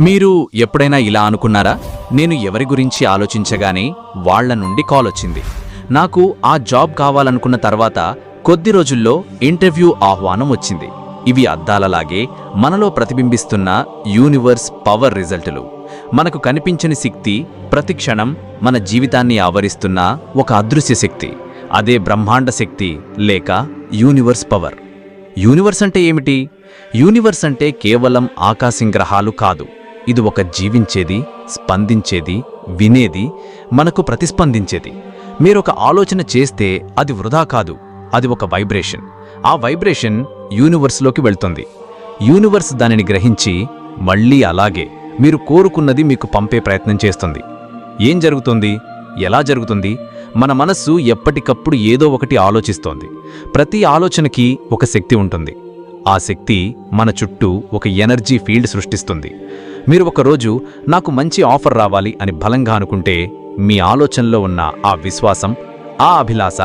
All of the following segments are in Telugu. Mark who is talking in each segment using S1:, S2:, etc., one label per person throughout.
S1: మీరు ఎప్పుడైనా ఇలా అనుకున్నారా? నేను ఎవరి గురించి ఆలోచించగానే వాళ్ళ నుండి కాల్ వచ్చింది. నాకు ఆ జాబ్ కావాలనుకున్న తర్వాత కొద్ది రోజుల్లో ఇంటర్వ్యూ ఆహ్వానం వచ్చింది. ఇవి అద్దాలలాగే మనలో ప్రతిబింబిస్తున్న యూనివర్స్ పవర్ రిజల్టులు. మనకు కనిపించని శక్తి ప్రతి క్షణం మన జీవితాన్ని ఆవరిస్తున్న ఒక అదృశ్య శక్తి. అదే బ్రహ్మాండ శక్తి లేక యూనివర్స్ పవర్. యూనివర్స్ అంటే ఏమిటి? యూనివర్స్ అంటే కేవలం ఆకాశం గ్రహాలు కాదు. ఇది ఒక జీవించేది స్పందించేది వినేది మనకు ప్రతిస్పందించేది. మీరొక ఆలోచన చేస్తే అది వృధా కాదు అది ఒక వైబ్రేషన్. ఆ వైబ్రేషన్ యూనివర్స్లోకి వెళ్తుంది. యూనివర్స్ దానిని గ్రహించి మళ్ళీ అలాగే మీరు కోరుకున్నది మీకు పంపే ప్రయత్నం చేస్తుంది. ఏం జరుగుతుంది? ఎలా జరుగుతుంది? మన మనస్సు ఎప్పటికప్పుడు ఏదో ఒకటి ఆలోచిస్తోంది. ప్రతి ఆలోచనకి ఒక శక్తి ఉంటుంది. ఆ శక్తి మన చుట్టూ ఒక ఎనర్జీ ఫీల్డ్ సృష్టిస్తుంది. మీరు ఒకరోజు నాకు మంచి ఆఫర్ రావాలి అని బలంగా అనుకుంటే మీ ఆలోచనలో ఉన్న ఆ విశ్వాసం ఆ అభిలాష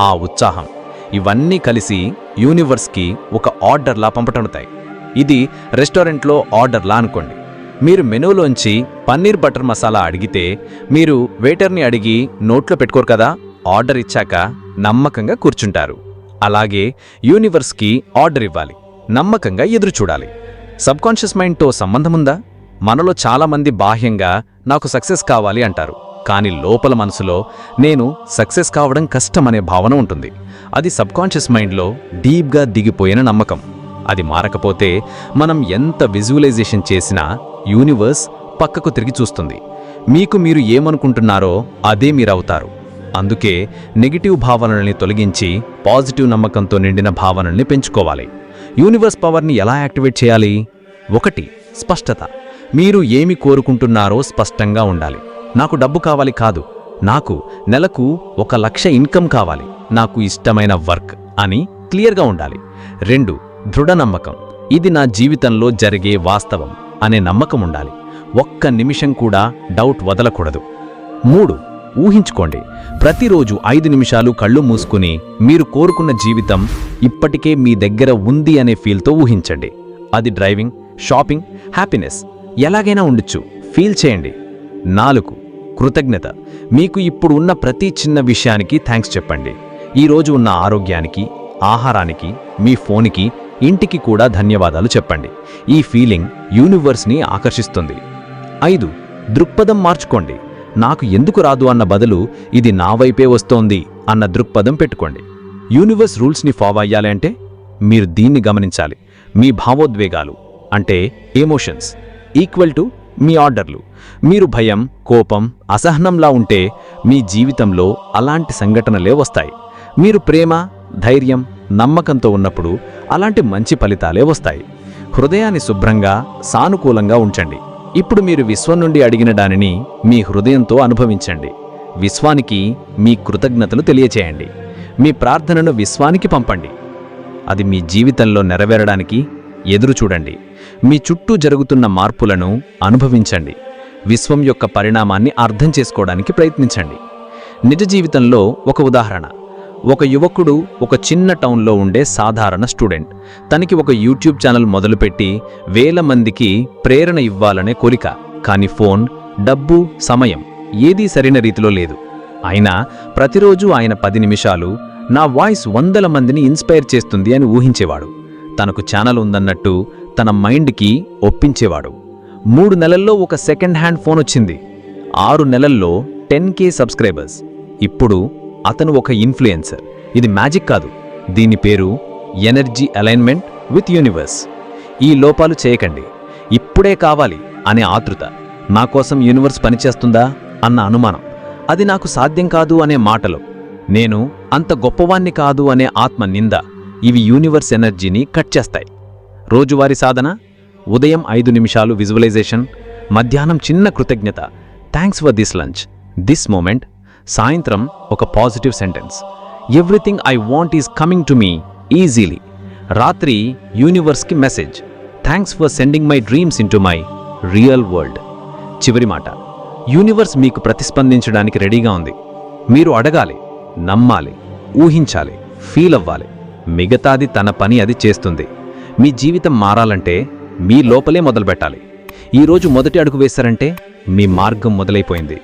S1: ఆ ఉత్సాహం ఇవన్నీ కలిసి యూనివర్స్కి ఒక ఆర్డర్లా పంపటనుతాయి. ఇది రెస్టారెంట్లో ఆర్డర్లా అనుకోండి. మీరు మెనూలోంచి పన్నీర్ బటర్ మసాలా అడిగితే మీరు వెయిటర్ని అడిగి నోట్లో పెట్టుకోరు కదా ఆర్డర్ ఇచ్చాక నమ్మకంగా కూర్చుంటారు. అలాగే యూనివర్స్కి ఆర్డర్ ఇవ్వాలి నమ్మకంగా ఎదురు చూడాలి సబ్కాన్షియస్ మైండ్తో సంబంధముందా? మనలో చాలామంది బాహ్యంగా నాకు సక్సెస్ కావాలి అంటారు. కానీ లోపల మనసులో నేను సక్సెస్ కావడం కష్టమనే భావన ఉంటుంది. అది సబ్కాన్షియస్ మైండ్లో డీప్గా దిగిపోయిన నమ్మకం. అది మారకపోతే మనం ఎంత విజువలైజేషన్ చేసినా యూనివర్స్ పక్కకు తిరిగి చూస్తుంది. మీకు మీరు ఏమనుకుంటున్నారో అదే మీరవుతారు. అందుకే నెగిటివ్ భావనల్ని తొలగించి పాజిటివ్ నమ్మకంతో నిండిన భావనల్ని పెంచుకోవాలి. యూనివర్స్ పవర్ని ఎలా యాక్టివేట్ చేయాలి? ఒకటి స్పష్టత. మీరు ఏమి కోరుకుంటున్నారో స్పష్టంగా ఉండాలి. నాకు డబ్బు కావాలి కాదు. నాకు నెలకు ఒక లక్ష ఇన్కమ్ కావాలి. నాకు ఇష్టమైన వర్క్ అని క్లియర్గా ఉండాలి. రెండు దృఢ నమ్మకం ఇది నా జీవితంలో జరిగే వాస్తవం అనే నమ్మకం ఉండాలి. ఒక్క నిమిషం కూడా డౌట్ వదలకూడదు. మూడు ఊహించుకోండి. ప్రతిరోజు ఐదు నిమిషాలు కళ్ళు మూసుకుని మీరు కోరుకున్న జీవితం ఇప్పటికే మీ దగ్గర ఉంది అనే ఫీల్తో ఊహించండి. అది డ్రైవింగ్ షాపింగ్ హ్యాపీనెస్. ఎలాగైనా ఉండొచ్చు ఫీల్ చేయండి. నాలుగు కృతజ్ఞత. మీకు ఇప్పుడు ఉన్న ప్రతి చిన్న విషయానికి థ్యాంక్స్ చెప్పండి. ఈరోజు ఉన్న ఆరోగ్యానికి ఆహారానికి మీ ఫోన్కి ఇంటికి కూడా ధన్యవాదాలు చెప్పండి. ఈ ఫీలింగ్ యూనివర్స్ని ఆకర్షిస్తుంది. ఐదు దృక్పథం మార్చుకోండి. నాకు ఎందుకు రాదు అన్న బదులు ఇది నా వైపే వస్తోంది అన్న దృక్పథం పెట్టుకోండి. యూనివర్స్ రూల్స్ని ఫాలో అయ్యాలి అంటే మీరు దీన్ని గమనించాలి. మీ భావోద్వేగాలు అంటే ఎమోషన్స్. ఈక్వల్ టు మీ ఆర్డర్లు. మీరు భయం కోపం అసహనంలా ఉంటే మీ జీవితంలో అలాంటి సంఘటనలే వస్తాయి. మీరు ప్రేమ ధైర్యం నమ్మకంతో ఉన్నప్పుడు అలాంటి మంచి ఫలితాలే వస్తాయి. హృదయాన్ని శుభ్రంగా సానుకూలంగా ఉంచండి. ఇప్పుడు మీరు విశ్వం నుండి అడిగిన దానిని మీ హృదయంతో అనుభవించండి. విశ్వానికి మీ కృతజ్ఞతలు తెలియచేయండి. మీ ప్రార్థనను విశ్వానికి పంపండి. అది మీ జీవితంలో నెరవేరడానికి ఎదురు చూడండి. మీ చుట్టూ జరుగుతున్న మార్పులను అనుభవించండి. విశ్వం యొక్క పరిణామాన్ని అర్థం చేసుకోవడానికి ప్రయత్నించండి. నిజ జీవితంలో ఒక ఉదాహరణ. ఒక యువకుడు ఒక చిన్న టౌన్లో ఉండే సాధారణ స్టూడెంట్. తనకి ఒక యూట్యూబ్ ఛానల్ మొదలుపెట్టి వేల మందికి ప్రేరణ ఇవ్వాలనే కోరిక. కానీ ఫోన్ డబ్బు సమయం ఏదీ సరైన రీతిలో లేదు. అయినా ప్రతిరోజు ఆయన పది నిమిషాలు నా వాయిస్ వందల మందిని ఇన్స్పైర్ చేస్తుంది అని ఊహించేవాడు. తనకు ఛానల్ ఉందన్నట్టు తన మైండ్కి ఒప్పించేవాడు. మూడు నెలల్లో ఒక సెకండ్ హ్యాండ్ ఫోన్ వచ్చింది. ఆరు నెలల్లో టెన్ కే సబ్స్క్రైబర్స్. ఇప్పుడు అతను ఒక ఇన్ఫ్లుయెన్సర్. ఇది మ్యాజిక్ కాదు. దీని పేరు ఎనర్జీ అలైన్మెంట్ విత్ యూనివర్స్. ఈ లోపాలు చేయకండి. ఇప్పుడే కావాలి అనే ఆతృత. నా కోసం యూనివర్స్ పనిచేస్తుందా? అన్న అనుమానం. అది నాకు సాధ్యం కాదు అనే మాటలు. నేను అంత గొప్పవాణ్ణి కాదు అనే ఆత్మ నింద. ఇవి యూనివర్స్ ఎనర్జీని కట్ చేస్తాయి. రోజువారీ సాధన ఉదయం ఐదు నిమిషాలు విజువలైజేషన్ మధ్యాహ్నం చిన్న కృతజ్ఞత. Thanks for this lunch this moment సాయంత్రం ఒక positive sentence. Everything I want is coming to me easily రాత్రి యూనివర్స్కి message. Thanks for sending my dreams in my real world చివరి మాట. యూనివర్స్ మీకు ప్రతిస్పందించడానికి రెడీగా ఉంది. మీరు అడగాలి నమ్మాలి ఊహించాలి ఫీల్ అవ్వాలి. మిగతాది తన పని అది చేస్తుంది. మీ జీవితం మారాలంటే మీ లోపలే మొదలుపెట్టాలి
S2: ఈరోజు మొదటి అడుగు వేశారంటే మీ మార్గం మొదలైపోయింది.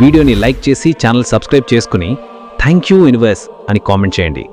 S2: వీడియోని లైక్ చేసి ఛానల్ సబ్స్క్రైబ్ చేసుకుని థ్యాంక్ యూ యూనివర్స్ అని కామెంట్ చేయండి.